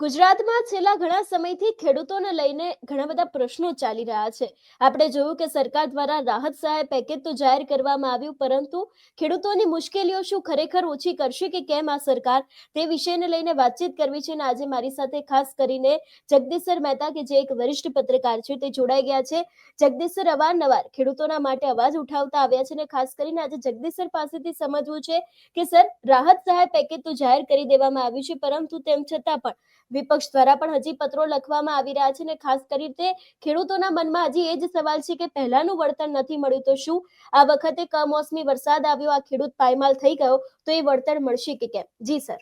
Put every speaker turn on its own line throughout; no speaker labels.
ગુજરાતમાં છેલ્લા ઘણા સમયથી ખેડૂતોને લઈને ઘણા બધા પ્રશ્નો ચાલી રહ્યા છે. આપણે જોયું કે સરકાર દ્વારા રાહત સહાય પેકેજ તો જાહેર કરવામાં આવ્યું, પરંતુ ખેડૂતોની મુશ્કેલીઓ શું ખરેખર ઓછી કરશે કે કેમ આ સરકાર? તે વિષયને લઈને વાતચીત કરવી છે અને આજે મારી સાથે ખાસ કરીને જગદીશ મહેતા, કે જે એક વરિષ્ઠ પત્રકાર છે, તે જોડાઈ ગયા છે. જગદીશર સર અવારનવાર ખેડૂતોના માટે અવાજ ઉઠાવતા આવ્યા છે અને ખાસ કરીને આજે જગદીશ પાસેથી સમજવું છે કે સર, રાહત સહાય પેકેજ તો જાહેર કરી દેવામાં આવ્યું છે, પરંતુ તેમ છતાં પણ વિપક્ષ દ્વારા પણ હજી પત્રો લખવામાં આવી રહ્યા છે અને ખાસ કરી તે ખેડૂતોના મનમાં હજી એ જ સવાલ છે કે પહેલાનું વળતર નથી મળ્યું તો શું? આ વખતે કમોસમી વરસાદ આવ્યો આ ખેડૂત પાયમાલ થઈ ગયો તો એ વળતર મળશે કે કેમ? જી સર.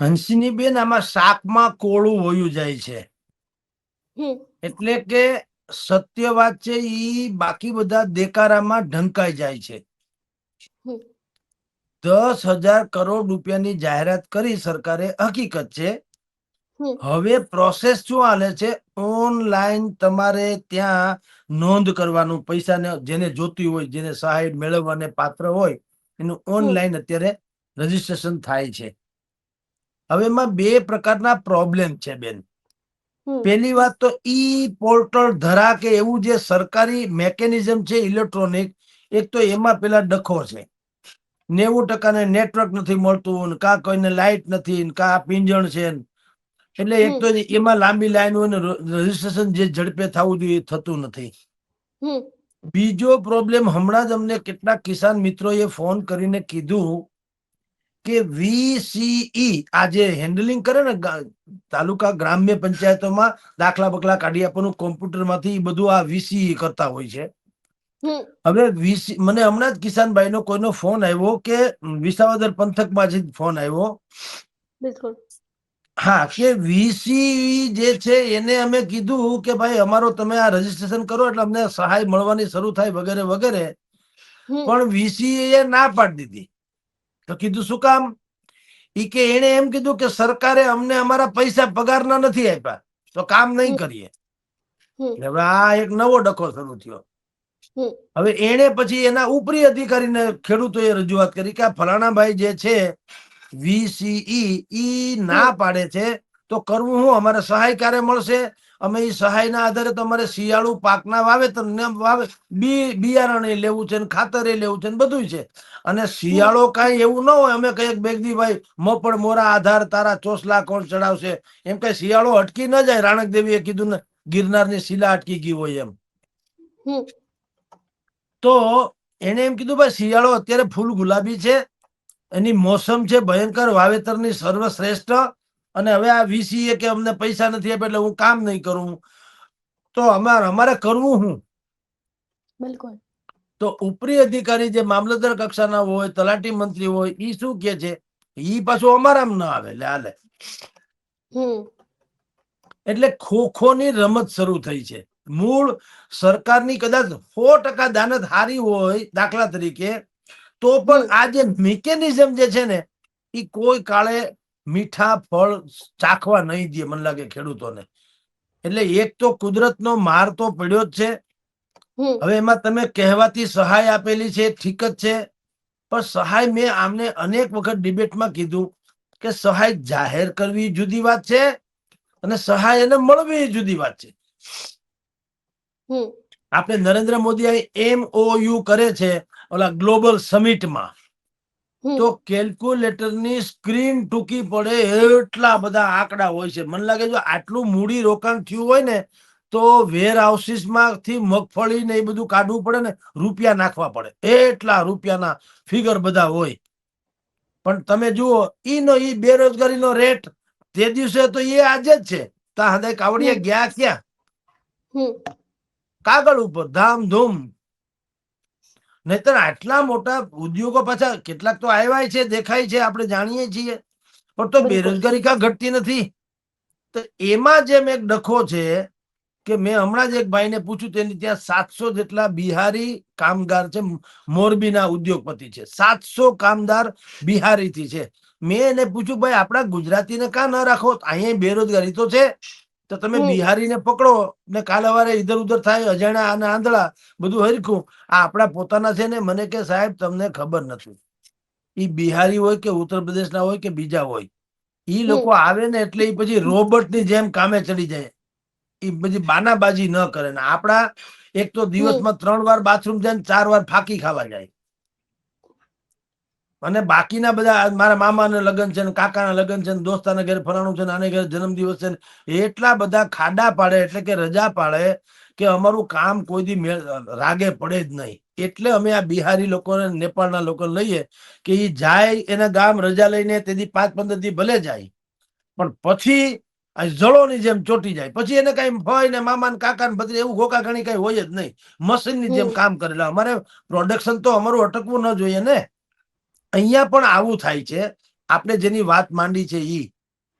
હંસીની બેન આમાં શાકમાં કોળું વયું જાય છે. એટલે કે સત્ય વાત છે એ બાકી બધા દેકારામાં ઢંકાઈ જાય છે. દસ હજાર કરોડ રૂપિયાની જાહેરાત કરી સરકારે હકીકત છે. હવે પ્રોસેસ શું હાલે છે? ઓનલાઈન તમારે ત્યાં નોંધ કરવાનું પૈસાને જેને જોતી હોય જેને સહાય મેળવવાને પાત્ર હોય એનું ઓનલાઈન અત્યારે રજીસ્ટ્રેશન થાય છે. હવે એમાં બે પ્રકારના પ્રોબ્લેમ છે બેન. પેલી વાત તો ઈ પોર્ટલ ધરા કે એવું જે સરકારી મેકેનિઝમ છે ઇલેક્ટ્રોનિક એક તો એમાં પેલા ડખો છે. નેવું ટકાને નેટવર્ક નથી મળતું કા કોઈને લાઇટ નથી કા પિંજણ છે એટલે એક તો એમાં લાંબી લાઈન હોય રજીસ્ટ્રેશન જે ઝડપે થવું જોઈએ થતું નથી. બીજો પ્રોબ્લેમ હમણાં જ અમને કેટલાક કિસાન મિત્રોએ ફોન કરીને કીધું કે વીસીઈ આ જે હેન્ડલિંગ કરે ને તાલુકા ગ્રામ્ય પંચાયતોમાં દાખલા બકલા કાઢી આપવાનું કોમ્પ્યુટરમાંથી ઈ બધું આ વીસીઈ કરતા હોય છે. હવે વીસી મને હમણાં જ કિસાનભાઈનો કોઈનો ફોન આવ્યો કે વિસાવદર પંથકમાંથી જ ફોન આવ્યો.
બિલકુલ.
હા કે વીસી જે છે એને અમે કીધું કે ભાઈ અમારો તમે આ રજીસ્ટ્રેશન કરો એટલે અમને સહાય મળવાની શરૂ થાય વગેરે વગેરે. પણ વીસી એ ના પાડી દીધી. તો કીધું શું કામ? ઈ કે એને એમ કીધું કે સરકારે અમને અમારા પૈસા પગારના નથી આપ્યા. તો કામ નહીં કરીએ. હવે આ એક નવો ડખો શરૂ થયો. હવે એને પછી એના ઉપરી અધિકારીને ખેડૂતોએ રજૂઆત કરી કે આ ફલાણા ભાઈ જે છે વીસીઈ ઈ ના પાડે છે તો કરવું હું? અમારે સહાય ક્યારે મળશે? અમે એ સહાયના આધારે તમારે શિયાળુ પાકના વાવેતર વાવે બી બિયારણ એ લેવું છે ને ખાતર લેવું છે ને બધું છે. અને શિયાળો કાંઈ એવું ન હોય અમે કહીએ બેગદીભાઈ મપડ મોરા આધાર તારા ચોસલા કોણ ચડાવશે? એમ કઈ શિયાળો અટકી ન જાય? રાણક દેવીએ કીધું ને ગિરનારની શિલા અટકી ગઈ હોય એમ. તો એને એમ કીધું ભાઈ શિયાળો અત્યારે ફૂલ ગુલાબી છે એની મોસમ છે ભયંકર વાવેતરની સર્વશ્રેષ્ઠ અને હવે આ વીસીએ કે અમને પૈસા નથી આપ્યા એટલે હું કામ નહીં કરું તો અમારે અમારે કરવું હું?
બિલકુલ.
તો ઉપરી અધિકારી જે મામલતદાર કક્ષાના હોય તલાટી મંત્રી હોય ઈ શું કે છે? ઈ પાછું અમારામાં ન આવે
હમ.
એટલે ખોખોની રમત શરૂ થઈ છે. મૂળ સરકારની કદાચ સો ટકા દાનત હારી હોય દાખલા તરીકે તો પણ આ જે મિકેનિઝમ જે છે ને એ કોઈ કાળે મીઠા ફળ ચાખવા નહીં દે મને લાગે ખેડૂતોને. એટલે એક તો કુદરતનો માર તો પડ્યો જ છે. હવે એમાં તમે કહેવાતી સહાય આપેલી છે ઠીક જ છે. પણ સહાય મેં આમને અનેક વખત ડિબેટમાં કીધું કે સહાય જાહેર કરવી જુદી વાત છે અને સહાય એને મળવી જુદી વાત છે. આપણે નરેન્દ્ર મોદી એમ એમઓયુ કરે છે ઓલા ગ્લોબલ સમિટમાં તો કેલ્ક્યુલેટરની સ્ક્રીન ટૂંકી પડે એટલા બધા આંકડા હોય છે. મને લાગે જો આટલું મૂડી રોકાણ થયું હોય ને તો વેરમાંથી મગફળી ને એ બધું કાઢવું પડે ને રૂપિયા નાખવા પડે. એટલા રૂપિયાના ફિગર બધા હોય. પણ તમે જુઓ ઈનો ઈ બેરોજગારીનો રેટ તે દિવસે તો એ આજે જ છે. તા હદે કાવડિયા ગયા ક્યાં? કાગળ ઉપર ધામધૂમ. નહીતર આટલા મોટા ઉદ્યોગો પાછા કેટલાક તો આવ્યા છે દેખાય છે આપણે જાણીએ છીએ. પણ તો બેરોજગારી કા ઘટતી નથી? તો એમાં જેમ એક ડખો છે કે મેં હમણાં જ એક ભાઈને પૂછ્યું તેની ત્યાં સાતસો જેટલા બિહારી કામગાર છે મોરબીના ઉદ્યોગપતિ છે. સાતસો કામદાર બિહારીથી છે. મેં એને પૂછ્યું ભાઈ આપણા ગુજરાતીને કા ન રાખો? અહીંયા બેરોજગારી તો છે. તો તમે. બિહારીને પકડો ને કાલ સવારે ઇધર ઉધર થાય અજાણ્યા અને આંધળા બધું હરખું. આ આપણા પોતાના છે ને મને કે સાહેબ તમને ખબર નથી. ઈ બિહારી હોય કે ઉત્તર પ્રદેશના હોય કે બીજા હોય. ઈ લોકો આવે ને એટલે એ પછી રોબોટની જેમ કામે ચડી જાય. એ પછી બાનાબાજી ન કરે ને. આપડા એક તો દિવસમાં ત્રણ વાર બાથરૂમ જાય ને ચાર વાર ફાકી ખાવા જાય. અને બાકીના બધા મારા મામાના લગ્ન છે ને કાકાના લગ્ન છે ને દોસ્તાના ઘેર ફલાણું છે ને આને ઘરે જન્મદિવસ છે ને એટલા બધા ખાડા પાડે એટલે કે રજા પાડે કે અમારું કામ કોઈ દી રાગે પડે જ નહીં. એટલે અમે આ બિહારી લોકોને નેપાળના લોકો લઈએ કે એ જાય એના ગામ રજા લઈને તેથી પાંચ પંદર દી ભલે જાય. પણ પછી આ જળોની જેમ ચોટી જાય. પછી એને કઈ ભય ને મામા ને કાકા ને ભત્રી એવું ગોકા ઘણી કઈ હોય જ નહીં. મશીનની જેમ કામ કરેલા. અમારે પ્રોડક્શન તો અમારું અટકવું ન જોઈએ ને. અહીંયા પણ આવું થાય છે. આપણે જેની વાત માંડી છે ઈ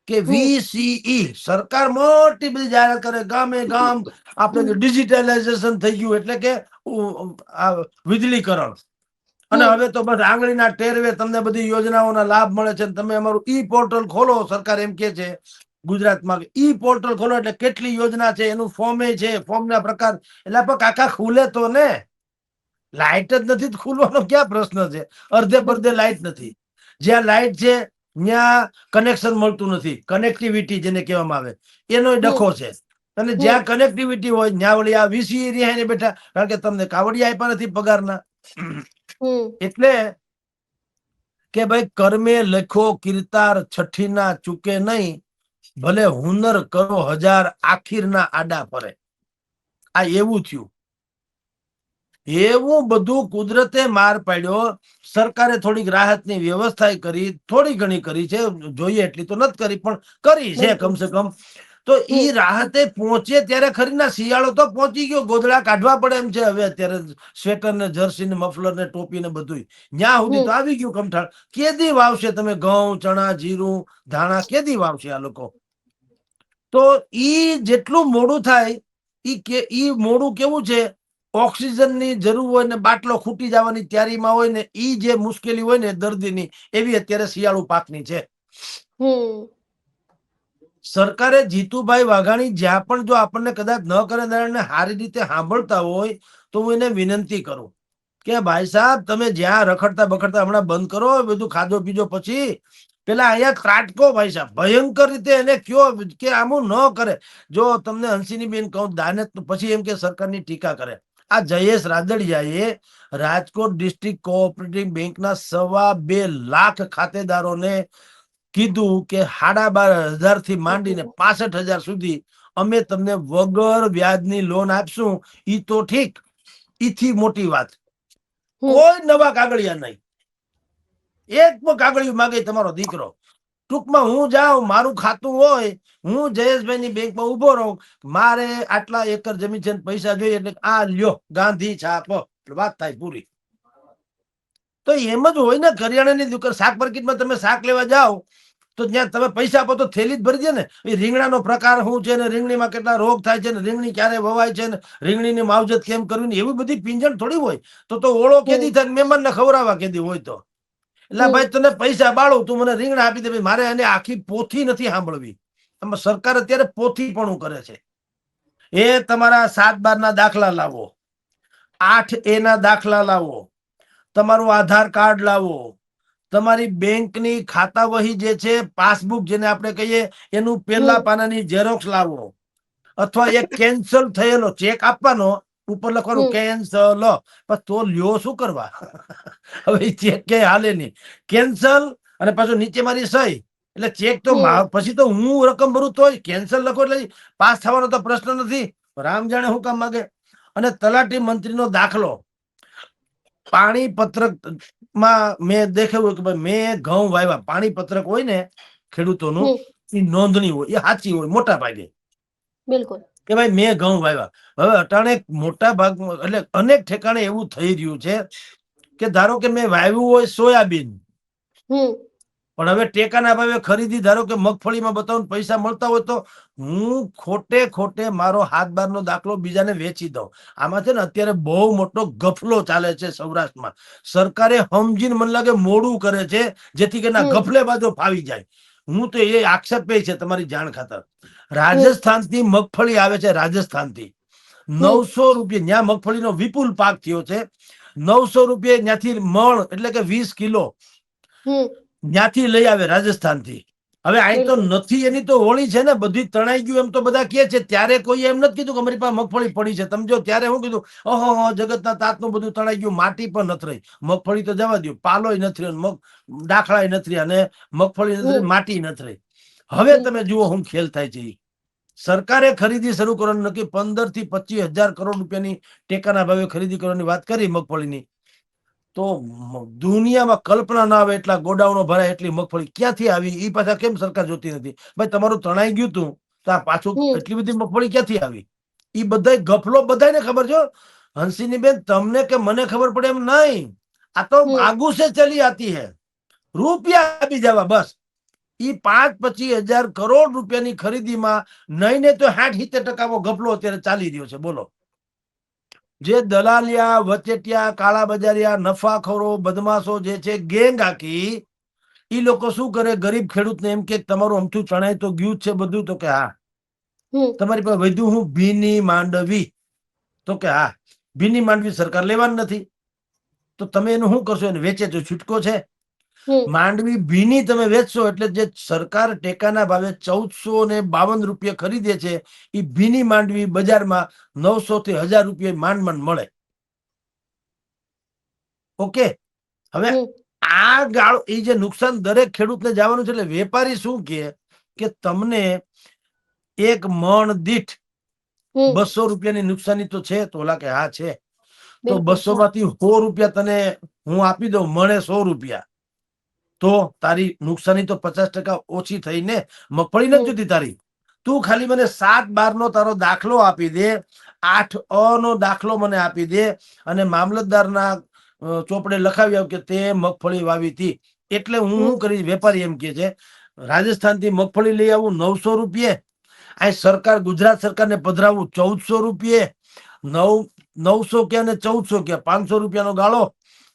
કે વીસીઈ સરકાર મોટી બધી જાહેરાત કરે ગામે ગામ આપણે ડિજિટલાઇઝેશન થઈ ગયું એટલે કે વીજળીકરણ અને હવે તો બસ આંગળીના ટેરવે તમને બધી યોજનાઓના લાભ મળે છે અને તમે અમારું ઈ પોર્ટલ ખોલો સરકાર એમ કે છે ગુજરાતમાં ઈ પોર્ટલ ખોલો એટલે કેટલી યોજના છે એનું ફોર્મે છે ફોર્મના પ્રકાર. એટલે કાકા ખુલે તો ને? લાઇટ જ નથી ખુલવાનો ક્યાં પ્રશ્ન છે? અર્ધે પડધે લાઇટ નથી. જ્યાં લાઇટ છે ત્યાં કનેક્શન મળતું નથી. કનેક્ટિવિટી જેને કહેવામાં આવે. એનો ડખો છે. અને જ્યાં કનેક્ટિવિટી હોય ત્યાં વળી આ વીસી રિહાઈને બેઠા. કારણ કે તમને કાવડિયા આપ્યા નથી પગારના. એટલે કે ભાઈ કર્મે લખો કીર્તાર છઠ્ઠીના ચૂકે નહીં. ભલે હુનર કરો હજાર આખીરના આડા ફરે. આ એવું થયું. એવું બધું કુદરતે માર પાડ્યો. સરકારે થોડીક રાહતની વ્યવસ્થા કરી થોડી ઘણી કરી છે. જોઈએ એટલી તો નથી કરી પણ કરી છે કમસે કમ. તો ઈ રાહતે પહોંચે ત્યારે ખરીના શિયાળો તો પહોંચી ગયો. ગોદડા કાઢવા પડે એમ છે હવે અત્યારે. સ્વેટર ને જર્સી ને મફલર ને ટોપી ને બધું ન્યા સુધી તો આવી ગયું કમઠાળ કેદી વાવશે તમે ઘઉં ચણા જીરું ધાણા કેદી વાવશે આ લોકો? તો ઈ જેટલું મોડું થાય ઈ કે ઈ મોડું કેવું છે? ઓક્સિજનની જરૂર હોય ને બાટલો ખૂટી જવાની તૈયારીમાં હોય ને ઈ જે મુશ્કેલી હોય ને દર્દીની એવી અત્યારે શિયાળુ પાકની છે. સરકારે જીતુભાઈ વાઘાણી જ્યાં પણ જો આપણને કદાચ ન કરે નારાયણને સારી રીતે સાંભળતા હોય તો હું એને વિનંતી કરું કે ભાઈ સાહેબ તમે જ્યાં રખડતા બખડતા હમણાં બંધ કરો બધું ખાધો પીજો પછી પેલા અહીંયા ત્રાટકો ભાઈ સાહેબ ભયંકર રીતે એને કયો કે આમું ન કરે. જો તમને હંસીની બેન કહું દાને પછી એમ કે સરકારની ટીકા કરે. આ જયેશ રાદડિયાએ રાજકોટ ડિસ્ટ્રિક્ટ કોઓપરેટિવ બેંકના સવા બે લાખ ખાતેદારોને કીધું કે સાડા બાર હજારથી માંડીને પાસઠ હજાર સુધી અમે તમને વગર વ્યાજની લોન આપશું. ઈ તો ઠીક. ઈથી મોટી વાત. કોઈ નવા કાગળિયા નહીં. એક પણ કાગળિયું માગે તમારો દીકરો. ટૂંકમાં હું જાઉં મારું ખાતું હોય હું જયેશભાઈ ની બેંકમાં ઊભો રહું મારે આટલા એકર જમીન છે ને પૈસા જોઈએ એટલે આ લ્યો ગાંધી છાપ વાત થાય પૂરી. તો એમ જ હોય ને કરિયાણાની દુકાન શાક માર્કેટમાં તમે શાક લેવા જાઓ તો જ્યાં તમે પૈસા આપો તો થેલી જ ભરી દે ને. એ રીંગણાનો પ્રકાર શું છે ને રીંગણીમાં કેટલા રોગ થાય છે ને રીંગણી ક્યારે વવાય છે ને રીંગણીની માવજત કેમ કરવી ને એવી બધી પિંજણ થોડી હોય. તો તો ઓળો કેદી થાય મહેમાન ને ખવડાવવા કેદી હોય તો. એટલે ભાઈ તને પૈસા બાળો તું મને રીંગણા આપી દે ભાઈ મારે એને આખી પોથી નથી સાંભળવી. આમાં સરકાર અત્યારે પોથી પણ કરે છે. એ તમારા સાત બાર ના દાખલા લાવો. આઠ એ ના દાખલા લાવો. તમારું આધાર કાર્ડ લાવો. તમારી બેંકની ખાતા વહી જે છે પાસબુક જેને આપણે કહીએ એનું પહેલા પાનાની ઝેરોક્સ લાવો. અથવા એક કેન્સલ થયેલો ચેક આપવાનો ઉપર લખવાનું કેન્સલ. પણ તો લ્યો શું કરવા? હવે ચેક કે હાલે નહીં. કેન્સલ અને પાછું નીચે મારી સહી. એટલે ચેક તો પછી તો હું રકમ ભરું તોય કેન્સલ લખો એટલે પાસ થવાનો તો પ્રશ્ન નથી. રામ જાણે હું કામ માગે. અને તલાટી મંત્રીનો દાખલો. પાણી પત્રકમાં મેં દેખાયું કે ભાઈ મેં ઘઉં વાવ્યા. પાણી પત્રક હોય ને ખેડૂતોનું. એ નોંધણી હોય એ સાચી હોય મોટા ભાગે.
બિલકુલ.
કે ભાઈ મેં ઘઉં વાવ્યા. હવે અટાણે મોટા ભાગ એટલે અનેક ઠેકાણે એવું થઈ રહ્યું છે કે ધારો કે મેં વાવ્યું હોય સોયાબીન. પણ હવે ટેકાના ભાવે ખરીદી ધારો કે મગફળીમાં બતાવો પૈસા મળતા હોય તો હું ખોટે ખોટે મારો હાથ બારનો દાખલો બીજાને વેચી દઉં. આમાં છે ને અત્યારે બહુ મોટો ગફલો ચાલે છે સૌરાષ્ટ્રમાં. સરકારે હમજીન મને લાગે મોડું કરે છે જેથી કે ના ગફલે બાજુ ફાવી જાય. હું તો એ આક્ષેપે છે તમારી જાણ ખાતર. રાજસ્થાનથી મગફળી આવે છે રાજસ્થાનથી. નવસો રૂપિયા ત્યાં મગફળીનો વિપુલ પાક થયો છે. નવસો રૂપિયા ત્યાંથી મણ એટલે કે વીસ કિલો ત્યાંથી લઈ આવે રાજસ્થાનથી. હવે અહીં તો નથી એની તો હોળી છે ને બધી તણાઈ ગયું એમ તો બધા કહે છે ત્યારે કોઈ એમ નથી કીધું કે અમારી પાસે મગફળી પડી છે. તમે જો ત્યારે હું કીધું ઓહો જગતના તાતનું બધું તણાઈ ગયું માટી પણ નથી રહી. મગફળી તો જવા દો પાલોય નથી રહ્યો મગ દાખલાય નથી અને મગફળી નથી રહી માટી નથી રહી. હવે તમે જુઓ હું ખેલ થાય છે સરકારે ખરીદી શરૂ કરવાનું નક્કી પંદરથી પચીસ હજાર કરોડ રૂપિયાની ટેકાના ભાવે ખરીદી કરવાની વાત કરી મગફળીની. તો દુનિયામાં કલ્પના ના આવે એટલા ગોડાઉનો ભરાય એટલી મગફળી. ક્યાંથી આવી? એ પાછા કેમ સરકાર જોતી નથી? ભાઈ તમારું તણાઈ ગયું તું તો પાછું એટલી બધી મગફળી ક્યાંથી આવી? એ બધા ગફલો બધાને ખબર છો હંસીની બેન તમને કે મને ખબર પડે એમ નહીં. આ તો. આગુ સે ચલી આતી હે. રૂપિયા આપી જવા બસ. ઈ પાંચ પચીસ હજાર કરોડ રૂપિયાની ખરીદીમાં નહીં ને તો સાઠ સિત્તેર ટકાનો ગફલો અત્યારે ચાલી રહ્યો છે. બોલો. જે દલાલિયા વચેટિયા કાળા બજારિયા નફાખોરો બદમાશો જે છે ગેંગ આખી એ લોકો શું કરે? ગરીબ ખેડૂતને એમ કે તમારું અમથું ચણાય તો ગયું છે બધું તો કે હા. તમારી પાસે વધુ હું ભીની માંડવી. તો કે હા. ભીની માંડવી સરકાર લેવાની નથી. તો તમે એનું શું કરશો? એને વેચે તો છૂટકો છે. માંડવી ભીની તમે વેચશો એટલે જે સરકાર ટેકાના ભાવે ચૌદસો ને બાવન રૂપિયા ખરીદે છે એ ભીની માંડવી બજારમાં નવસો થી હજાર રૂપિયા માંડ માંડ મળે. ઓકે? હવે આ ગાળો એ જે નુકસાન દરેક ખેડૂતને જવાનું છે એટલે વેપારી શું કહે કે તમને એક મણ દીઠ. બસો રૂપિયાની નુકસાની તો છે તો ઓલા કે હા છે. તો બસો માંથી સો રૂપિયા તને હું આપી દઉં મણે સો રૂપિયા. તો તારી નુકસાની તો પચાસ ટકા ઓછી થઈને મગફળી નથી જોતી તારી. તું ખાલી મને સાત બાર નો તારો દાખલો આપી દે આઠ અ નો દાખલો મને આપી દે અને મામલતદારના ચોપડે લખાવી આવ કે તે મગફળી વાવી હતી એટલે હું. શું કરીશ વેપારી એમ કે છે રાજસ્થાનથી મગફળી લઈ આવું નવસો રૂપિયે આ સરકાર ગુજરાત સરકારને પધરાવું ચૌદસો રૂપિયે નવ નવસો કે અને ચૌદસો કે પાંચસો રૂપિયાનો ગાળો.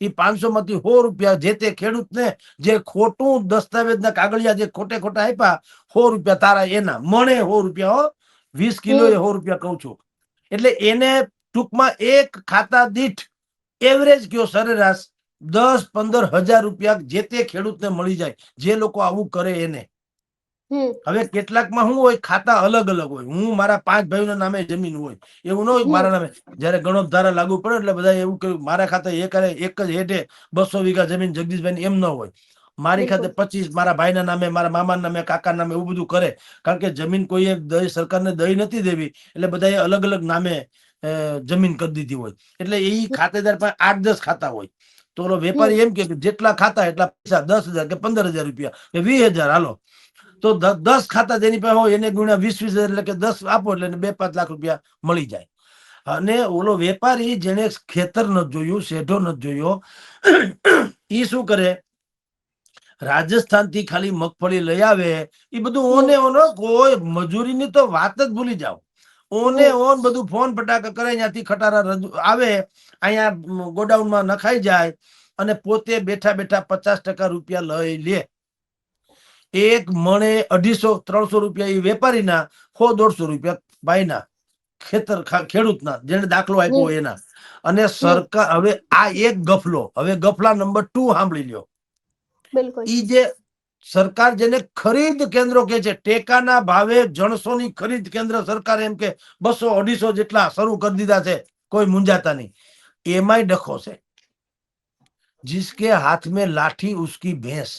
એ પાંચસો માંથી સો રૂપિયા જે તે ખેડૂતને જે ખોટું દસ્તાવેજના કાગળિયા જે ખોટે ખોટા આપ્યા, સો રૂપિયા તારા એના. મણે સો રૂપિયા વીસ કિલો એ સો રૂપિયા કહું છું. એટલે એને ટૂંકમાં એક ખાતા દીઠ એવરેજ કયો સરેરાશ દસ પંદર હજાર રૂપિયા જે તે ખેડૂતને મળી જાય. જે લોકો આવું કરે એને. હવે કેટલાકમાં શું હોય ખાતા અલગ અલગ હોય. હું મારા પાંચ ભાઈઓના નામે જમીન હોય. એવું ન હોય મારા નામે. જયારે ગણોત ધારા લાગુ પડે એટલે બધા એવું કહ્યું મારા ખાતે એક એક જ હેઠે બસો વીઘા જમીન જગદીશભાઈ એમ ન હોય. મારી ખાતે પચીસ મારા ભાઈના નામે મારા મામાના નામે કાકા નામે એવું બધું કરે. કારણ કે જમીન કોઈએ દઈ સરકારને દઈ નથી દેવી એટલે બધાએ અલગ અલગ નામે જમીન કરી દીધી હોય. એટલે એ ખાતેદાર પાસે આઠ દસ ખાતા હોય. તો વેપારી એમ કે કે જેટલા ખાતા એટલા પૈસા દસ હજાર કે પંદર હજાર રૂપિયા કે વીસ હજાર. હાલો. તો દસ ખાતા જેની પાસે હોય એને ગુણ્યા વીસ વીસ હજાર એટલે કે દસ આપો એટલે બે પાંચ લાખ રૂપિયા મળી જાય. અને ઓલો વેપારી જેને ખેતર ન જોયું શેઢો ન જોયો એ શું કરે? રાજસ્થાનથી ખાલી મગફળી લઈ આવે એ બધું ઓને ઓનો કોઈ મજૂરીની તો વાત જ ભૂલી જાઓ. ઓને ઓન બધું ફોન ફટાકા કરે અહીંયાથી ખટારા રજૂ આવે અહીંયા ગોડાઉનમાં નખાઈ જાય અને પોતે બેઠા બેઠા પચાસ ટકા રૂપિયા લઈ લે. એક મણે અઢીસો ત્રણસો રૂપિયા એ વેપારીના સો દોઢસો રૂપિયા ભાઈના ખેતર ખેડૂતના જેને દાખલો આપ્યો એના. અને સરકાર હવે આ એક ગફલો હવે ગફલા નંબર ટુ સાંભળી લ્યો. ઈ જે સરકાર જેને ખરીદ કેન્દ્રો કે છે ટેકાના ભાવે જણસોની ખરીદ કેન્દ્ર સરકાર એમ કે બસો અઢીસો જેટલા શરૂ કરી દીધા છે કોઈ મુંજાતા નહીં. એમાંય ડખો છે. જિસકે હાથ મે લાઠી ઉસકી ભેંસ.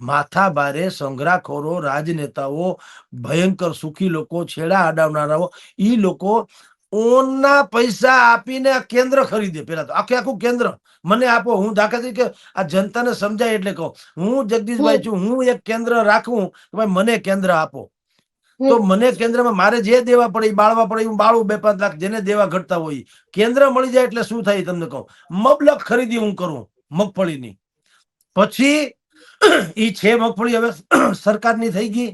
માથા ભારે સંગ્રાખોરો રાજનેતાઓ ભયંકર સુખી લોકો છેડા અડાવનારાઓ એ લોકો ઓનના પૈસા આપીને કેન્દ્ર ખરીદે. પેલા તો આખે આખું કેન્દ્ર. મને આપો હું દાખલા તરીકે આ જનતાને સમજાય એટલે કહું. હું જગદીશભાઈ છું હું એક કેન્દ્ર રાખું કે ભાઈ મને કેન્દ્ર આપો. તો મને કેન્દ્રમાં મારે જે દેવા પડે એ બાળવા પડે હું બાળું બે પાંચ લાખ જેને દેવા ઘટતા હોય કેન્દ્ર મળી જાય એટલે શું થાય તમને કહું. મબલક ખરીદી હું કરું મગફળીની. પછી ઈ છે મગફળી હવે સરકારની થઈ ગઈ.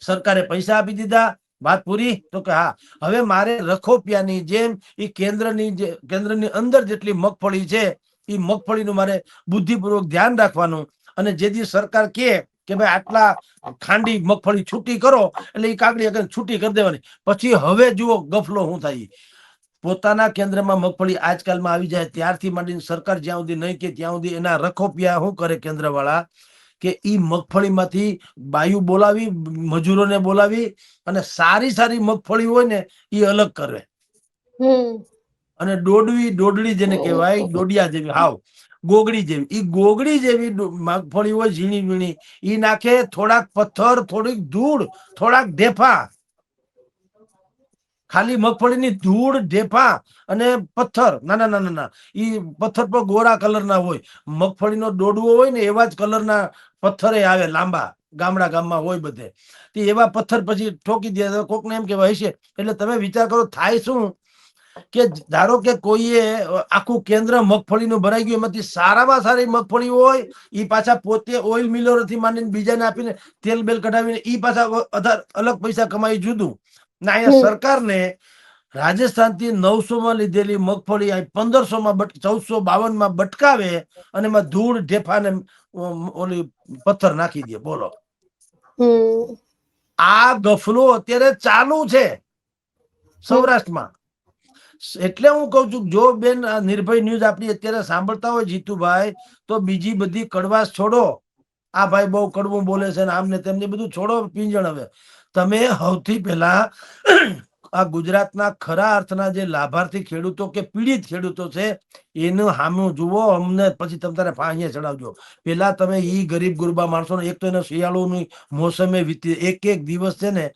સરકારે પૈસા આપી દીધા. વાત પૂરી? તો કે હા. હવે મારે રખોપિયાની જેમ ઈ કેન્દ્રની જે કેન્દ્રની અંદર જેટલી મગફળી છે ઈ મગફળીનું મારે બુદ્ધિપૂર્વક ધ્યાન રાખવાનું. અને જે દી સરકાર કે કે ભાઈ આટલા ખાંડી મગફળી છૂટી કરો એટલે એ કાગડી આગળ છૂટી કરી દેવાની. પછી હવે જુઓ ગફલો શું થાય. પોતાના કેન્દ્રમાં મગફળી આજકાલમાં આવી જાય ત્યારથી માંડીને સરકાર જ્યાં સુધી નહીં કે ત્યાં સુધી એના રખોપિયા શું કરે કેન્દ્ર કે ઈ મગફળીમાંથી બાયુ બોલાવી મજૂરોને બોલાવી અને સારી સારી મગફળી હોય ને એ અલગ કરે.
હમ.
અને દોડવી દોડડી જેને કહેવાય દોડિયા જેવી હાવ. ગોગડી જેવી. ઈ ગોગડી જેવી મગફળી હોય ઝીણી ઝીણી ઈ નાખે થોડાક પથ્થર થોડીક ધૂળ થોડાક ઢેફા. ખાલી મગફળીની ધૂળ, ઢેફા અને પથ્થર. ના ના ના ના પથ્થર પર ગોરા કલરના હોય. મગફળીનો દોડવો હોય ને એવા જ કલરના પથ્થરે આવે, લાંબા. ગામડા ગામમાં હોય બધે. તે એવા પથ્થર પછી ઠોકી દે. કોકને એમ કહેવાય છે એટલે તમે વિચાર કરો, થાય શું? કે ધારો કે કોઈએ આખું કેન્દ્ર મગફળીનું ભરાઈ ગયું. એમાંથી સારામાં સારી મગફળી હોય, ઈ પાછા પોતે ઓઇલ મિલરોથી માંડીને બીજાને આપીને તેલ બેલ કઢાવીને એ પાછા અલગ પૈસા કમાઈ જુદું. ના અહીંયા સરકારને રાજસ્થાનથી નવસો માં લીધેલી મગફળી અહીં પંદરસો માં બટ ચૌદસો બાવનમાં બટકાવે અને એમાં ધૂળ ઢેફાને ઓલી પથ્થર નાખી દે. બોલો. આ ગફલો અત્યારે ચાલુ છે સૌરાષ્ટ્રમાં. એટલે હું કઉ છું જો બેન આ નિર્ભય ન્યૂઝ આપણી અત્યારે સાંભળતા હોય જીતુભાઈ તો બીજી બધી કડવાશ છોડો. આ ભાઈ બહુ કડવું બોલે છે ને આમને તેમને બધું છોડો પિંજણ હવે. તમે સૌથી પહેલા આ ગુજરાતના ખરા અર્થના જે લાભાર્થી ખેડૂતો કે પીડિત ખેડૂતો છે, એનું હામું જુઓ, અમને પછી તમે તારે અહીંયા ચડાવજો. પેલા તમે ઈ ગરીબ ગુરબા માણસો એક તો એને શિયાળોની મોસમે વીતી, એક એક દિવસ છે ને,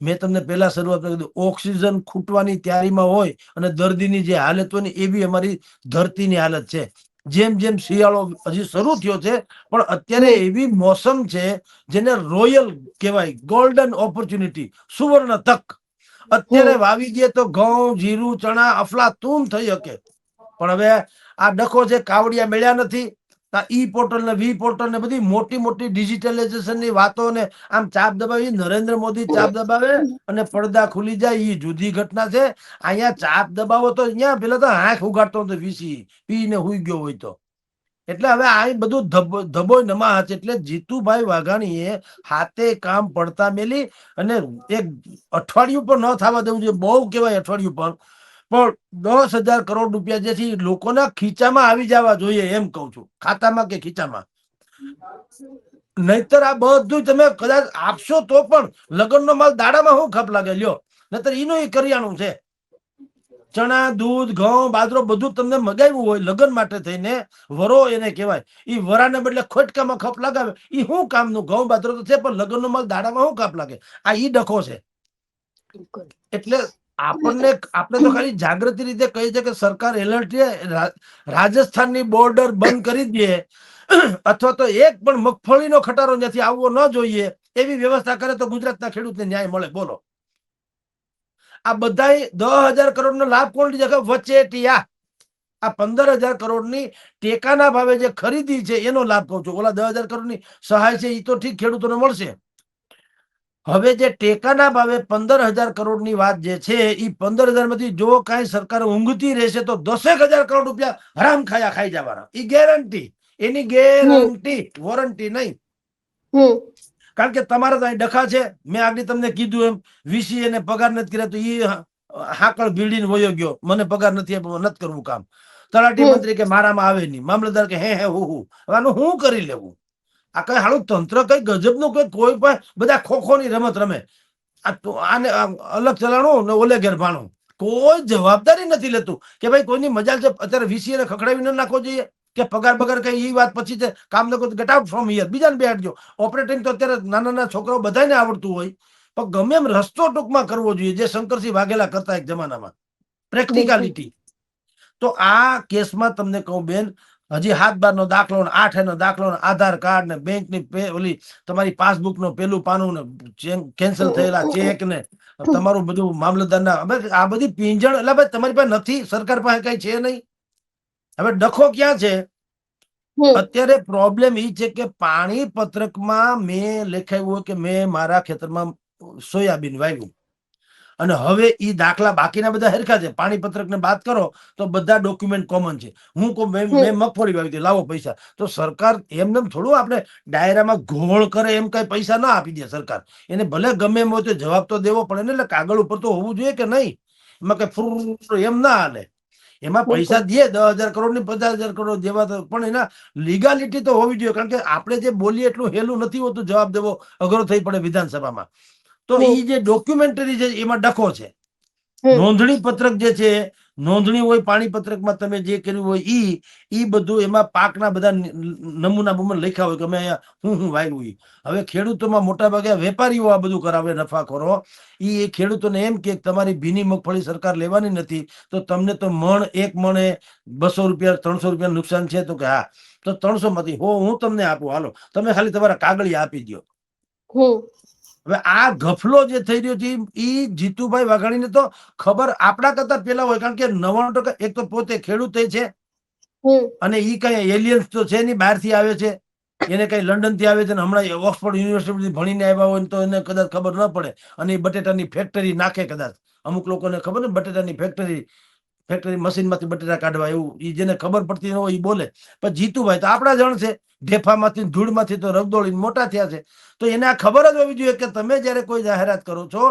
મેં તમને પહેલા શરૂઆત કીધું ઓક્સિજન ખૂટવાની તૈયારીમાં હોય અને દર્દીની જે હાલત હોય ને એવી અમારી ધરતીની હાલત છે. જેમ જેમ શિયાળો હજી શરૂ થયો છે પણ અત્યારે એવી મોસમ છે જેને રોયલ કહેવાય ગોલ્ડન ઓપોર્ચ્યુનિટી સુવર્ણ તક. અત્યારે વાવી દે તો ઘઉં જીરું ચણા અફલાતુન થઈ શકે. પણ હવે આ ડખો છે કાવડિયા મળ્યા નથી ઈ પોર્ટલ ને વી પોર્ટલ ને બધી મોટી મોટી ડિજિટલાઇઝેશનની વાતો ને આમ ચાપ દબાવી, નરેન્દ્ર મોદી ચાપ દબાવે અને પડદા ખુલી જાય, ઈ જુદી ઘટના છે. અહીંયા ચાપ દબાવો તો અહીંયા પેલા તો આંખ ઉગાડતો હતો વીસી, પીને હુઈ ગયો હોય તો. એટલે હવે આ બધું ધબ- ધબોય નમા છે એટલે જીતુભાઈ વાઘાણીએ હાથે કામ પડતા મેલી અને એક અઠવાડિયું પણ ન થવા દેવું જોઈએ. બહુ કહેવાય અઠવાડિયું પણ. પણ દસ હજાર કરોડ રૂપિયા જે છે લોકોના ખીચામાં આવી જવા જોઈએ એમ કહું છું. ખાતામાં કે ખીચામાં? નહીતર આ બધું તમે કદાચ આપશો તો પણ લગ્નનો માલ દાડામાં શું ખપ લાગે? લ્યો. નહીતર એનું એ કરિયાણું છે. ચણા દૂધ ઘઉં બાજરો બધું તમને મગાવ્યું હોય લગ્ન માટે થઈને વરો એને કહેવાય. ઈ વરાને બદલે ખોટકામાં ખપ લગાવે. એ શું કામનું? ઘઉં બાજરો તો છે પણ લગ્નનો માલ દાડામાં શું ખપ લાગે? આ ઈ ડખો છે. એટલે આપણને આપણે તો ખાલી જાગૃતિ રીતે કહી છે કે સરકાર એલર્ટ રાજસ્થાનની બોર્ડર બંધ કરી દે, અથવા તો એક પણ મગફળીનો ખટારો નથી આવવો ન જોઈએ, એવી વ્યવસ્થા કરે તો ગુજરાતના ખેડૂતને ન્યાય મળે. બોલો. આ બધાય દસ હજાર કરોડનો લાભ કોણ લીધા? વચ્ચે વચેટિયા. આ પંદર હજાર કરોડની ટેકાના ભાવે જે ખરીદી છે, એનો લાભ કહું છું. ઓલા દસ હજાર કરોડની સહાય છે એ તો ઠીક ખેડૂતોને મળશે. હવે જે ટેકાના ભાવે પંદર હજાર કરોડની વાત જે છે એ પંદર હજારમાંથી જો કાંઈ સરકાર ઊંઘતી રહેશે તો દસેક હજાર કરોડ રૂપિયા હરામ ખાયા ખાઈ જવાના. એ ગેરંટી. એની ગેરંટી વોરંટી નહીં. કારણ કે તમારા તો અહીં ડખા છે. મેં આગળ તમને કીધું એમ વીસી એને પગાર નથી કર્યા તો એ હાકળ ભીડીને વયો ગયો. મને પગાર નથી આપ્યો નથી કરવું કામ. તલાટી. મંત્રી કે મારામાં આવે નહીં. મામલતદાર કે હે હે હું હું. આનું હું કરી લેવું? આ કઈ હાલું તંત્ર કઈ ગજબનું કઈ કોઈ પણ બધા ખોખોની રમત રમે. આને અલગ ચલાણું ને ઓલે ઘેર ભાણું કોઈ જવાબદારી નથી લેતું કે ભાઈ કોઈની મજા છે અત્યારે વીસી ને ખખડાવી ન નાખવો જોઈએ કે પગાર બગાર કઈ એ વાત પછી છે કામ ન કરો ગેટ આઉટ ફ્રોમ હિયર. બીજાને બેઠજો ઓપરેટિંગ તો અત્યારે નાના નાના છોકરાઓ બધાને આવડતું હોય. પણ ગમે એમ રસ્તો ટૂંકમાં કરવો જોઈએ જે શંકરસિંહ વાઘેલા કરતા એક જમાનામાં. પ્રેક્ટિકાલિટી તો આ કેસમાં તમને કહું બેન હજી હાથ બાર નો દાખલો ને આઠ નો દાખલો ને આધાર કાર્ડ ને બેંકની ઓલી તમારી પાસબુકનું પેલું પાનું ને કેન્સલ થયેલા ચેક ને તમારું બધું મામલતદાર ના આ બધી પીંજણ એટલે ભાઈ તમારી પાસે નથી સરકાર પાસે કઈ છે નહીં. હવે ડખો ક્યાં છે? અત્યારે પ્રોબ્લેમ એ છે કે પાણી પત્રકમાં મેં લખાવ્યું કે મેં મારા ખેતરમાં સોયાબીન વાવ્યું. અને હવે ઈ દાખલા બાકીના બધા હરખા છે. પાણી પત્રક ને બાદ કરો તો બધા ડોક્યુમેન્ટ કોમન છે. હું કહું મેં મેં મગફળી વાવી હતી. લાવો પૈસા. તો સરકાર એમને થોડું આપણે ડાયરામાં ઘોળ કરે એમ કઈ પૈસા ના આપી દે સરકાર. એને ભલે ગમે એમ હોય તો જવાબ તો દેવો પડે ને એટલે કાગળ ઉપર તો હોવું જોઈએ કે નહીં? એમાં કઈ ફ્રુર એમ ના હાલે. એમાં પૈસા દે દસ હજાર કરોડની પચાસ હજાર કરોડ જેવા તો પણ એના લીગાલિટી તો હોવી જોઈએ. કારણ કે આપણે જે બોલીએ એટલું હેલું નથી હોતું જવાબ દેવો અઘરો થઈ પડે વિધાનસભામાં. તો એ જે ડોક્યુમેન્ટરી છે એમાં ડખો છે. નોંધણી પત્રક જે છે નોંધણી હોય પાણી પત્રકમાં તમે જે કર્યું હોય ઈ ઈ બધું એમાં પાકના બધા નમૂના બમૂના લખ્યા હોય કે અમે હું હું વાયરું ઈ હવે ખેડૂતોમાં મોટા ભાગે વેપારીઓ આ બધું કરાવે નફાખોરો. ઈ એ ખેડૂતોને એમ કે તમારી ભીની મગફળી સરકાર લેવાની નથી તો તમને તો મણ એક મણે બસો રૂપિયા ત્રણસો રૂપિયા નુકસાન છે તો કે હા. તો ત્રણસો માંથી હો હું તમને આપું હાલો. તમે ખાલી તમારા કાગળિયા આપી દો હવે આ ગફલો જે થઈ રહ્યો છે એ જીતુભાઈ વાઘાણીને તો ખબર આપણા કરતા પેલા હોય કારણ કે નવ્વાણું ટકા એક તો પોતે ખેડૂત છે. અને ઈ કઈ એલિયન્સ તો છે નહીં બહારથી આવે છે. એને કઈ લંડનથી આવે છે ને હમણાં ઓક્સફોર્ડ યુનિવર્સિટી ભણીને આવ્યા હોય તો એને કદાચ ખબર ન પડે. અને એ બટેટાની ફેક્ટરી નાખે કદાચ. અમુક લોકોને ખબર ને બટેટાની ફેક્ટરી ફેક્ટરી મશીનમાંથી બટેટા કાઢવા એવું એ જેને ખબર પડતી ન હોય એ બોલે. પણ જીતુભાઈ તો આપણા જણ છે. ઢેફામાંથી ધૂળમાંથી તો રગદોળીને મોટા થયા છે. તો એને આ ખબર જ હોવી જોઈએ કે તમે જ્યારે કોઈ જાહેરાત કરો છો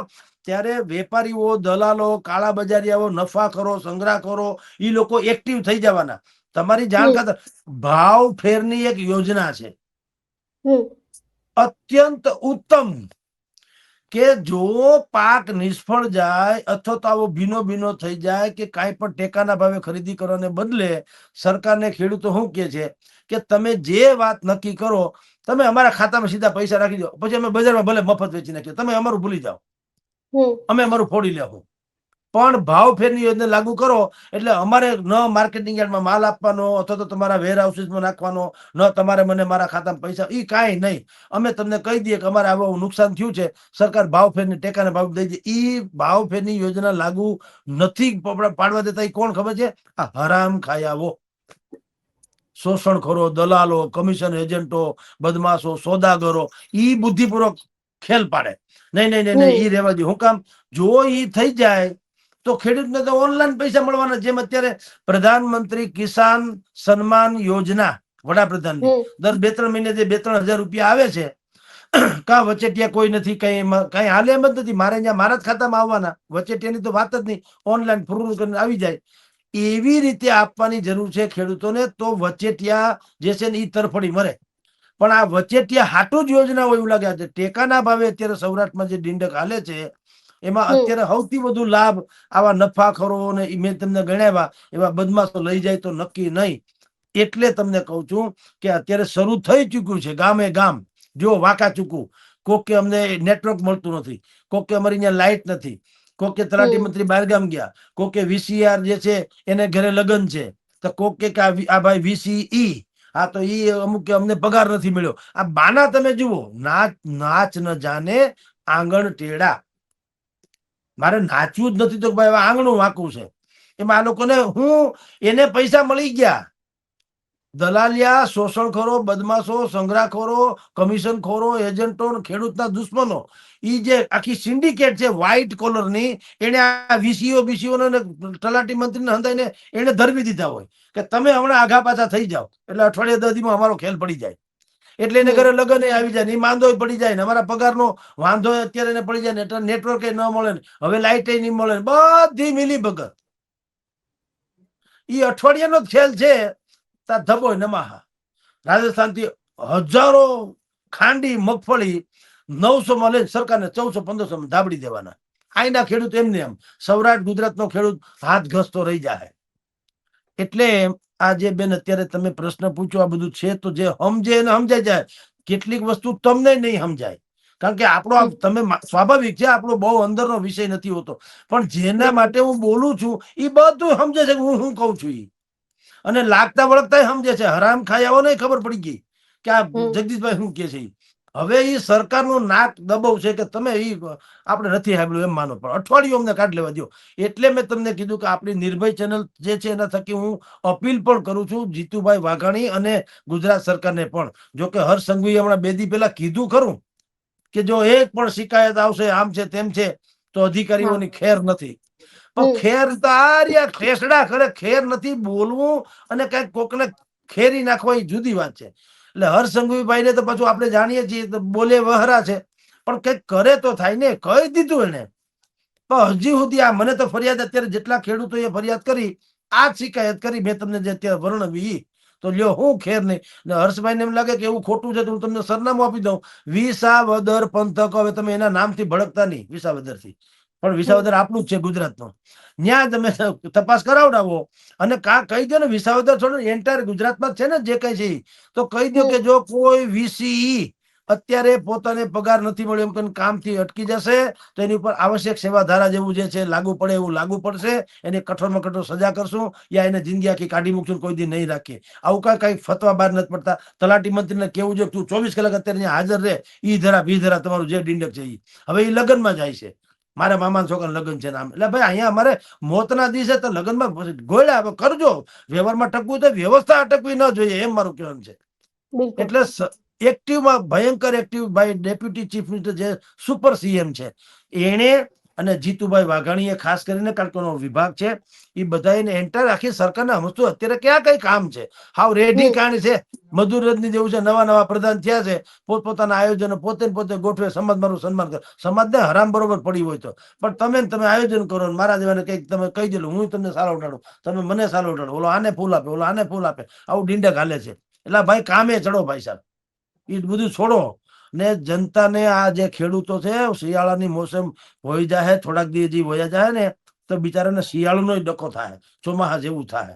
ત્યારે વેપારીઓ દલાલો કાળા બજારીયાઓ નફા કરો સંગ્રહ કરો ઈ લોકો એક્ટિવ થઈ જવાના. તમારી જાણ ખાતર ભાવ ફેરની એક યોજના છે. અત્યંત ઉત્તમ કે જો પાક નિષ્ફળ જાય અથવા તો આવો ભીનો ભીનો થઈ જાય કે કાંઈ પણ ટેકાના ભાવે ખરીદી કરવાને બદલે સરકારને ખેડૂતો શું કે છે? કે તમે જે વાત નક્કી કરો તમે અમારા ખાતામાં સીધા પૈસા રાખી દો. પછી અમે બજારમાં ભલે મફત વેચી નાખીએ તમે અમારું ભૂલી જાઓ. અમે અમારું ફોડી લેવું. પણ ભાવ ફેરની યોજના લાગુ કરો. એટલે અમારે ન માર્કેટિંગ યાર્ડમાં માલ આપવાનો અથવા તો તમારા વેર હાઉસીસમાં નાખવાનો ન તમારે મને મારા ખાતામાં પૈસા એ કાંઈ નહીં. અમે તમને કહી દઈએ કે અમારે આવું નુકસાન થયું છે. સરકાર ભાવ ફેરને ટેકાના ભાવ દઈ દે. એ ભાવ ફેરની યોજના લાગુ નથી પાડવા દેતા. એ કોણ ખબર છે? આ હરામ ખાયાવો શોષણખોરો દલાલો કમિશન એજન્ટો બદમાશો સોદાગરો ઈ બુદ્ધિપૂર્વક ખેલ પાડે. નહીં નહીં નહીં નહીં
એ
ઈ રહેવા દે. હું કામ જો એ થઈ જાય તો ખેડૂતને તો ઓનલાઈન પૈસા મળવાના જેમ અત્યારે પ્રધાનમંત્રી કિસાન સન્માન યોજના વડાપ્રધાનની. દર બે ત્રણ મહિને જે બે ત્રણ હજાર રૂપિયા આવે છે કા વચેટિયા કોઈ નથી કઈ કઈ હાલે એમ જ નથી. મારે અહીંયા મારા જ ખાતામાં આવવાના. વચેટિયાની તો વાત જ નહીં. ઓનલાઈન ફૂરું કરીને આવી જાય. એવી રીતે આપવાની જરૂર છે ખેડૂતોને તો વચેટિયા જે છે ને એ તરફડી મરે. પણ આ વચેટિયા હાટું જ યોજના હોય એવું લાગે. છે ટેકાના ભાવે અત્યારે સૌરાષ્ટ્રમાં જે ડીંડક હાલે છે એમાં અત્યારે સૌથી વધુ લાભ આવા નફાખોરો ને મેં તમને ગણાવ્યા એવા બદમાશો લઈ જાય તો નક્કી નહીં. એટલે તમને કહું છું કે અત્યારે શરૂ થઈ ચૂક્યું છે ગામે ગામ. જો વાંકા ચૂકું કોક કે અમને નેટવર્ક મળતું નથી. કોક કે અમારી અહીંયા લાઇટ નથી. કોક કે તલાટી. મંત્રી બહારગામ ગયા. કોક કે વીસીઆર જે છે એને ઘરે લગ્ન છે. તો કોક કે આ ભાઈ વીસીઈ આ તો ઈ અમુક કે અમને પગાર નથી મળ્યો. આ બાના તમે જુઓ. નાચ નાચ ન જાને આંગણ ટેડા. મારે નાચવું જ નથી તો ભાઈ આંગણું વાંકું છે. એમાં આ લોકોને હું એને પૈસા મળી ગયા. દલાલિયા, શોષણખોરો, બદમાશો, સંગ્રહખોરો, કમિશનખોરો, એજન્ટો, ખેડૂતના દુશ્મનો એ જે આખી સિન્ડિકેટ છે વ્હાઈટ કોલરની એને આ વીસીઓ બીસીઓ ને તલાટી મંત્રીને હંધાઈને એને ધરવી દીધા હોય. કે તમે હમણાં આઘા પાછા થઈ જાઓ. એટલે અઠવાડિયા દસ દીમાં અમારો ખેલ પડી જાય. એટલે એને ઘરે લગ્ન આવી જાય ને ઈ માંદો પડી જાય ને અમારા પગારનો વાંધો અત્યારે એને પડી જાય ને એટલે નેટવર્ક ન મળે ને હવે લાઇટ નહીં મળે ને બધી મિલી ભગત એ અઠવાડિયાનો ખેલ છે. તા ધબો નમાહા. રાજસ્થાનથી હજારો ખાંડી મગફળી નવસો મળે લઈને સરકારને ચૌદસો પંદરસો માં ધાબડી દેવાના. આઈના ખેડૂત એમને એમ. સૌરાષ્ટ્ર ગુજરાતનો ખેડૂત હાથ ઘસતો રહી જાય એટલે આ જે બેન અત્યારે તમે પ્રશ્ન પૂછો આ બધું છે તો જે સમજે એને સમજાય જાય. કેટલીક વસ્તુ તમને નહીં સમજાય. કારણ કે આપણો તમે સ્વાભાવિક છે આપણો બહુ અંદરનો વિષય નથી હોતો. પણ જેના માટે હું બોલું છું એ બધું સમજે છે હું શું કહું છું અને લાગતા વળગતા સમજે છે. હરામ ખાયાઓને ખબર પડી ગઈ. કે આ. જગદીશભાઈ શું કે છે. હવે એ સરકારનું નાક દબાવ છે કે તમે એ આપણે નથી સાંભળ્યું એમ માનો. પણ અઠવાડિયું અમને કાઢ લેવા દો એટલે મેં તમને કીધું કે આપણી નિર્ભય ચેનલ જે છે એના થકી હું અપીલ પણ કરું છું જીતુભાઈ વાઘાણી અને ગુજરાત સરકારને પણ. જો કે હર્ષ સંઘવીએ હમણાં બે દી પહેલા કીધું ખરું કે જો એક પણ શિકાયત આવશે આમ છે તેમ છે તો અધિકારીઓની ખેર નથી. પણ ખેર તાર્યા ખેસડા ખરે કરે ખેર નથી બોલવું અને કંઈક કોકને ખેરી નાખવા એ જુદી વાત છે. એટલે હર્ષ સંઘવીભાઈ ને તો પાછું આપણે જાણીએ છીએ બોલે વહરા છે. પણ કંઈક કરે તો થાય ને, કહી દીધું એને. પણ હજી સુધી આ મને તો ફરિયાદ અત્યારે જેટલા ખેડૂતોએ ફરિયાદ કરી, આ શિકાયત કરી મેં તમને જે અત્યારે વર્ણવી. તો લ્યો, હું ખેર નહીં. ને હર્ષભાઈને એમ લાગે કે એવું ખોટું છે તો હું તમને સરનામું આપી દઉં. વિસાવદર પંથક. હવે તમે એના નામથી ભડકતા નહીં, વિસાવદરથી. પણ વિસાવદર આપણું જ છે ગુજરાતનું. ત્યાં તમે તપાસ કરાવડાવો અને કા કહી દો ને વિસાવદર થોડું એન્ટાયર ગુજરાતમાં છે ને જે કઈ છે તો કહી દો કે જો કોઈ વીસીઈ અત્યારે પોતાને પગાર નથી મળ્યો એમ કરીને કામથી અટકી જશે, તો એની ઉપર આવશ્યક સેવા ધારા જેવું જે છે લાગુ પડે એવું લાગુ પડશે. એને કઠોરમાં કઠોર સજા કરશું યા એને જિંદગી આખી કાઢી મૂકશું કોઈ દી નહીં રાખીએ આવું કાંઈ કઈ ફતવા બહાર નથી પડતા. તલાટી મંત્રીને કેવું જોઈએ તું ચોવીસ કલાક અત્યારે હાજર રહે. ઈ ધરા બી ધરા તમારું જે ડિંડક છે એ હવે એ લગ્નમાં જાય છે. મારા મામા છોકરા લગ્ન છે નામ એટલે ભાઈ અહીંયા અમારે મોતના દિવસે તો લગ્નમાં ગોળ્યા કરજો. વ્યવહારમાં ટકવું તો વ્યવસ્થા અટકવી ન જોઈએ એમ મારું કહેવાનું છે. એટલે એક્ટિવમાં ભયંકર એક્ટિવ ભાઈ ડેપ્યુટી ચીફ મિનિસ્ટર જે સુપર સીએમ છે. એણે અને જીતુભાઈ વાઘાણીએ ખાસ કરીને કારણ વિભાગ છે એ બધાને એન્ટર આખી સરકારના હમસ્તુ અત્યારે ક્યાં કઈ કામ છે? How ready. કાણી છે. મધુર રજની જેવું છે નવા નવા પ્રધાન થયા છે. પોતપોતાના આયોજનો પોતે પોતે ગોઠવે સમાજ મારું સન્માન કરે. સમાજને હરામ બરોબર પડી હોય તો. પણ તમે તમે આયોજન કરો મારા જેવાને કંઈક તમે કહી દેલું હું તમને સારો ઉઠાડું તમે મને સારો ઉઠાડો ઓલો આને ફૂલ આપે ઓલો આને ફૂલ આપે. આવું ડીંડક હાલે છે. એટલે ભાઈ કામે ચડો ભાઈ સાહેબ. એ બધું છોડો. ને જનતાને આ જે ખેડૂતો છે શિયાળાની મોસમ હોય જાય થોડાક દિવસ જે વયા જાય ને તો બિચારાને શિયાળાનો ડકો થાય ચોમાસા જેવું થાય.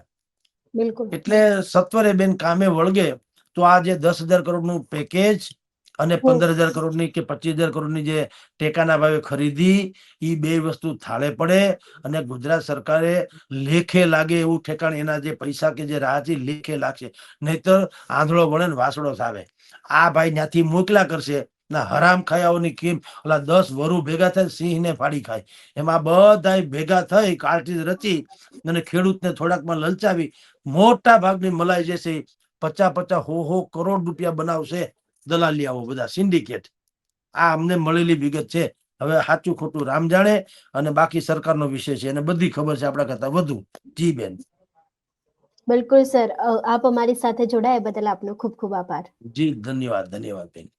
બિલકુલ.
એટલે સત્વરે બેન કામે વળગે તો આ જે દસ હજાર કરોડનું પેકેજ અને પંદર હજાર કરોડની કે પચીસ હજાર કરોડની જે ટેકાના ભાવે ખરીદી એ બે વસ્તુ થાળે પડે અને ગુજરાત સરકારે લેખે લાગે એવું ઠેકાણ એના જે પૈસા કે જે રાહ છે લેખે લાગશે. નહીતર આંધળો વળે ને વાસડો થાવે. આ ભાઈ ત્યાંથી મોકલા કરશે. ના હરામ ખાયાઓની કીમ. ઓલા દસ વરુ ભેગા થાય સિંહને ફાડી ખાય. એમાં બધા ભેગા થઈ કાર્ટીજ રચી અને ખેડૂતને થોડાકમાં લલચાવી. મોટા ભાગની મલાઈ જશે પચાસ પચાસ હો હો કરોડ રૂપિયા બનાવશે. દલાલિયાઓ બધા સિન્ડિકેટ. આ અમને મળેલી વિગત છે. હવે સાચું ખોટું રામ જાણે અને બાકી સરકારનો વિષય છે. અને બધી ખબર છે આપણા કરતા વધુ. જી બેન.
બિલકુલ સર. આપ અમારી સાથે જોડાયા બદલ આપનો ખૂબ ખૂબ આભાર.
જી ધન્યવાદ ધન્યવાદ બેન.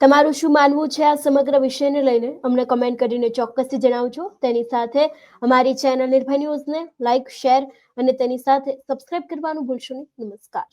તમારું શું માનવું છે આ સમગ્ર વિષયને લઈને? અમને કમેન્ટ કરીને ચોક્કસથી જણાવજો. તેની સાથે અમારી ચેનલ નિર્ભય ન્યૂઝને લાઇક શેર અને તેની સાથે સબસ્ક્રાઇબ કરવાનું ભૂલશો નહીં. નમસ્કાર.